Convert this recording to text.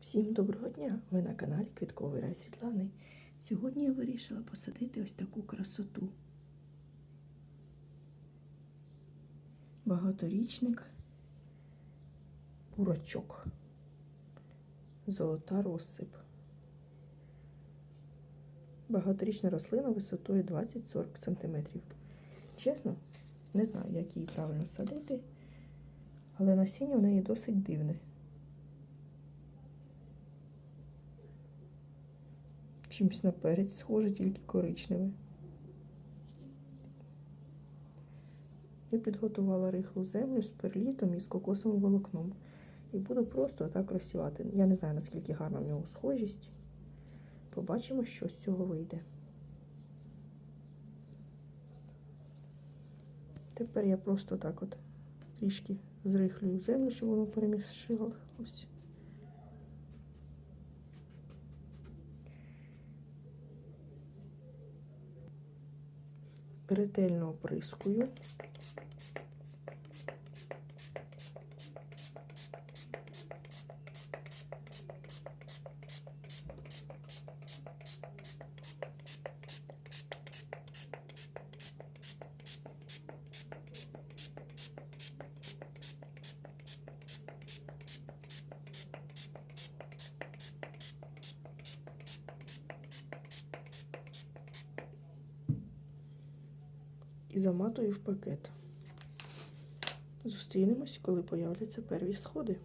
Всім доброго дня! Ви на каналі Квітковий рай Світлани. Сьогодні я вирішила посадити ось таку красоту. Багаторічник бурачок. Золота розсип. Багаторічна рослина висотою 20-40 см. Чесно, не знаю, як її правильно садити, але насіння в неї досить дивне. Чимось на перець схоже, тільки коричневе. Я підготувала рихлу землю з перлітом і з кокосовим волокном. І буду просто так розсівати. Я не знаю, наскільки гарна в нього схожість. Побачимо, що з цього вийде. Тепер я просто так от трішки зрихлюю землю, щоб воно перемішалось. Ретельно оприскую. І заматую в пакет. Зустрінемось, коли появляться перві сходи.